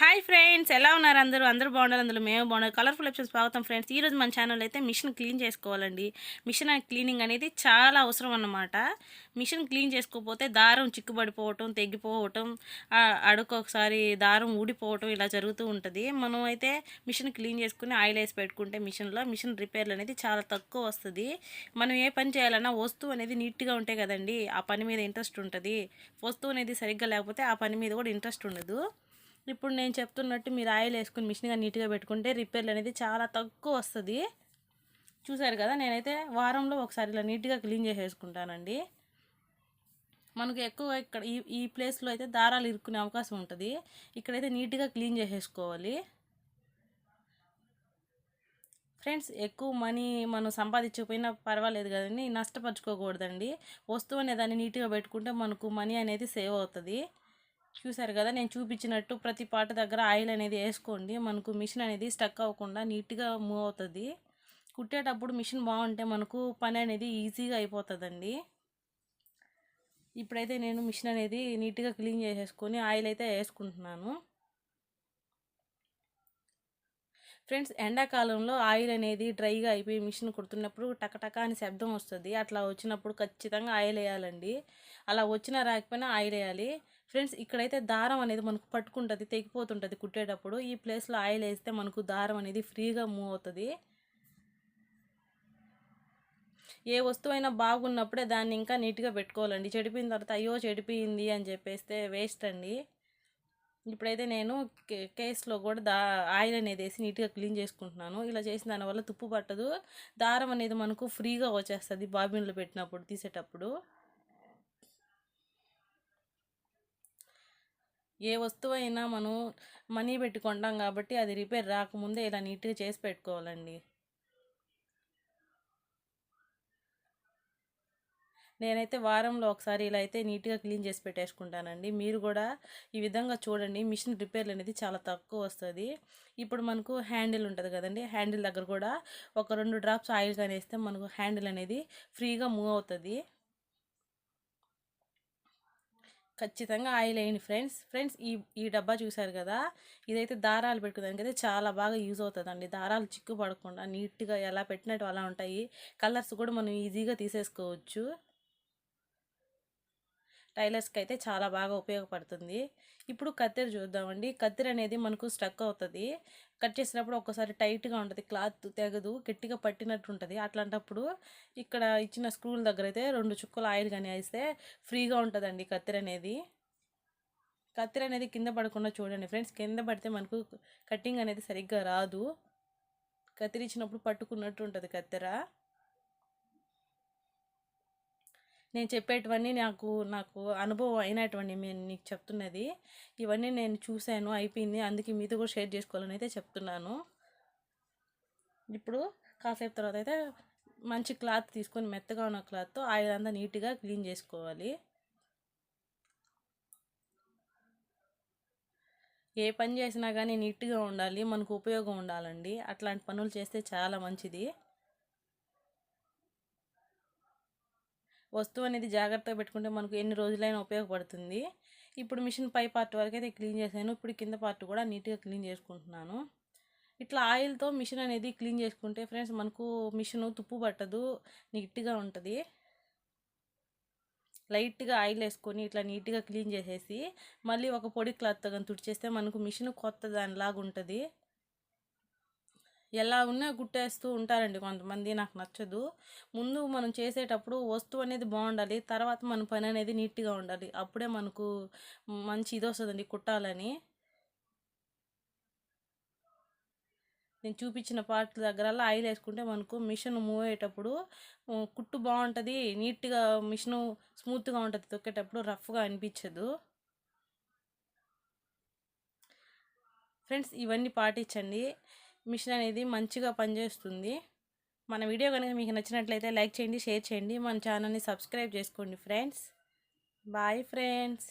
Hi friends ఎలా ఉన్నారు అందరూ? అందరూ బాగున్నారు అందులో మేము బాగున్నారు కలర్ఫుల్ ఎపిసోడ్ స్వాగతం ఫ్రెండ్స్. ఈ రోజు మన ఛానల్ అయితే మిషన్ క్లీన్ చేసుకోవాలండి. మిషన్ క్లీనింగ్ అనేది చాలా అవసరం అన్నమాట. మిషన్ క్లీన్ చేసుకోకపోతే దారం చిక్కుబడిపోవటం తెగిపోవటం అడుకొకసారి దారం ఊడిపోవటం ఇలా జరుగుతూ ఉంటుంది. మనం అయితే మిషన్ క్లీన్ చేసుకుని ఆయిల్ వేసి పెట్టుకుంటే మిషన్లో మిషన్ రిపేర్లు అనేది చాలా తక్కువ వస్తుంది. మనం ఏ పని చేయాలన్నా వస్తువు అనేది నీట్గా ఉంటే కదండి ఆ పని మీద ఇంట్రెస్ట్ ఉంటుంది. వస్తువు అనేది సరిగ్గా లేకపోతే ఆ పని మీద కూడా ఇంట్రెస్ట్ ఉండదు. ఇప్పుడు నేను చెప్తున్నట్టు మీరు ఆయిల్ వేసుకుని మిషన్గా నీట్గా పెట్టుకుంటే రిపేర్లు అనేది చాలా తక్కువ వస్తుంది. చూసారు కదా నేనైతే వారంలో ఒకసారి ఇలా నీట్గా క్లీన్ చేసేసుకుంటానండి. మనకు ఎక్కువ ఇక్కడ ఈ ఈ ప్లేస్లో అయితే దారాలు ఇరుక్కునే అవకాశం ఉంటుంది. ఇక్కడైతే నీట్గా క్లీన్ చేసేసుకోవాలి. ఫ్రెండ్స్ ఎక్కువ మనీ మనం సంపాదించకపోయినా పర్వాలేదు కదండి నష్టపరుచుకోకూడదండి. వస్తువు అనే దాన్ని నీట్గా పెట్టుకుంటే మనకు మనీ అనేది సేవ్ అవుతుంది. చూసారు కదా నేను చూపించినట్టు ప్రతి పాట దగ్గర ఆయిల్ అనేది వేసుకోండి. మనకు మిషన్ అనేది స్టక్ అవ్వకుండా నీట్గా మూవ్ అవుతుంది. కుట్టేటప్పుడు మిషన్ బాగుంటే మనకు పని అనేది ఈజీగా అయిపోతుందండి. ఇప్పుడైతే నేను మిషన్ అనేది నీట్గా క్లీన్ చేసేసుకొని ఆయిల్ అయితే వేసుకుంటున్నాను. ఫ్రెండ్స్ ఎండాకాలంలో ఆయిల్ అనేది డ్రైగా అయిపోయి మిషన్ కుడుతున్నప్పుడు టకటక అని శబ్దం వస్తుంది. అట్లా వచ్చినప్పుడు ఖచ్చితంగా ఆయిల్ వేయాలండి. అలా వచ్చినా రాకపోయినా ఆయిల్ వేయాలి. ఫ్రెండ్స్ ఇక్కడైతే దారం అనేది మనకు పట్టుకుంటుంది తెగిపోతుంటుంది కుట్టేటప్పుడు. ఈ ప్లేస్లో ఆయిల్ వేస్తే మనకు దారం అనేది ఫ్రీగా మూవ్ అవుతుంది. ఏ వస్తువైనా బాగున్నప్పుడే దాన్ని ఇంకా నీట్గా పెట్టుకోవాలండి. చెడిపోయిన తర్వాత అయ్యో చెడిపోయింది అని చెప్పేస్తే వేస్ట్ అండి. ఇప్పుడైతే నేను కే- కేస్లో కూడా దా ఆయిల్ అనేది వేసి నీట్గా క్లీన్ చేసుకుంటున్నాను. ఇలా చేసిన దానివల్ల తుప్పు పట్టదు. దారం అనేది మనకు ఫ్రీగా వచ్చేస్తుంది బాబిన్లో పెట్టినప్పుడు తీసేటప్పుడు. ఏ వస్తువైనా మనం మనీ పెట్టి కొంటాం కాబట్టి అది రిపేర్ రాకముందే ఇలా నీట్గా చేసి పెట్టుకోవాలండి. నేనైతే వారంలో ఒకసారి ఇలా అయితే నీట్గా క్లీన్ చేసి పెట్టేసుకుంటానండి. మీరు కూడా ఈ విధంగా చూడండి మిషన్ రిపేర్లు అనేది చాలా తక్కువ వస్తుంది. ఇప్పుడు మనకు హ్యాండిల్ ఉంటుంది కదండి హ్యాండిల్ దగ్గర కూడా ఒక రెండు డ్రాప్స్ ఆయిల్ కానీ వేస్తే మనకు హ్యాండిల్ అనేది ఫ్రీగా మూవ్ అవుతుంది. ఖచ్చితంగా ఆయిల్ వేయండి ఫ్రెండ్స్. ఫ్రెండ్స్ ఈ ఈ డబ్బా చూసారు కదా? ఇదైతే దారాలు పెట్టుకోదానికి అయితే చాలా బాగా యూజ్ అవుతుందండి. దారాలు చిక్కు పడకుండా నీట్గా ఎలా పెట్టినట్టు అలా ఉంటాయి. కలర్స్ కూడా మనం ఈజీగా తీసేసుకోవచ్చు. టైలర్స్కి అయితే చాలా బాగా ఉపయోగపడుతుంది. ఇప్పుడు కత్తెర చూద్దామండి. కత్తెర అనేది మనకు స్టక్ అవుతుంది. కట్ చేసినప్పుడు ఒక్కసారి టైట్గా ఉంటుంది. క్లాత్ తెగదు గట్టిగా పట్టినట్టు ఉంటుంది. అట్లాంటప్పుడు ఇక్కడ ఇచ్చిన స్క్రూల దగ్గర అయితే రెండు చుక్కలు ఆయిల్ కానీ వేస్తే ఫ్రీగా ఉంటుందండి కత్తెర అనేది. కత్తెర అనేది కింద పడకుండా చూడండి ఫ్రెండ్స్. కింద పడితే మనకు కటింగ్ అనేది సరిగ్గా రాదు. కత్తిరించినప్పుడు పట్టుకున్నట్టు ఉంటుంది కత్తెర. నేను చెప్పేటివన్నీ నాకు నాకు అనుభవం అయినటువంటి నేను నీకు చెప్తున్నది. ఇవన్నీ నేను చూశాను అయిపోయింది. అందుకే మీతో కూడా షేర్ చేసుకోవాలని అయితే చెప్తున్నాను. ఇప్పుడు కాసేపు తర్వాత అయితే మంచి క్లాత్ తీసుకొని మెత్తగా ఉన్న క్లాత్తో ఆయిల్ అంతా నీట్గా క్లీన్ చేసుకోవాలి. ఏ పని చేసినా కానీ నీట్గా ఉండాలి మనకు ఉపయోగం ఉండాలండి. అట్లాంటి పనులు చేస్తే చాలా మంచిది. వస్తువు అనేది జాగ్రత్తగా పెట్టుకుంటే మనకు ఎన్ని రోజులైనా ఉపయోగపడుతుంది. ఇప్పుడు మిషన్ పై పార్ట్ వరకు అయితే క్లీన్ చేశాను. ఇప్పుడు కింద పార్ట్ కూడా నీట్గా క్లీన్ చేసుకుంటున్నాను. ఇట్లా ఆయిల్తో మిషన్ అనేది క్లీన్ చేసుకుంటే ఫ్రెండ్స్ మనకు మిషన్ తుప్పు పట్టదు నీట్గా ఉంటుంది. లైట్గా ఆయిల్ వేసుకొని ఇట్లా నీట్గా క్లీన్ చేసేసి మళ్ళీ ఒక పొడి క్లాత్తో కానీ తుడిచేస్తే మనకు మిషన్ కొత్త దానిలాగా ఉంటుంది. ఎలా ఉన్నా కుట్టేస్తూ ఉంటారండి కొంతమంది నాకు నచ్చదు. ముందు మనం చేసేటప్పుడు వస్తువు అనేది బాగుండాలి తర్వాత మన పని అనేది నీట్గా ఉండాలి. అప్పుడే మనకు మంచి ఇది వస్తుందండి కుట్టాలని. నేను చూపించిన పార్ట్ దగ్గర ఆయిల్ వేసుకుంటే మనకు మిషన్ మూవ్ అయ్యేటప్పుడు కుట్టు బాగుంటుంది నీట్గా మిషన్ స్మూత్గా ఉంటుంది తొక్కేటప్పుడు రఫ్గా అనిపించదు. ఫ్రెండ్స్ ఇవన్నీ పాటించండి. మిషన్ అనేది మంచిగా పనిచేస్తుంది. మన వీడియో కనుక మీకు నచ్చినట్లయితే లైక్ చేయండి షేర్ చేయండి. మన ఛానల్ని సబ్స్క్రైబ్ చేసుకోండి ఫ్రెండ్స్. Bye friends.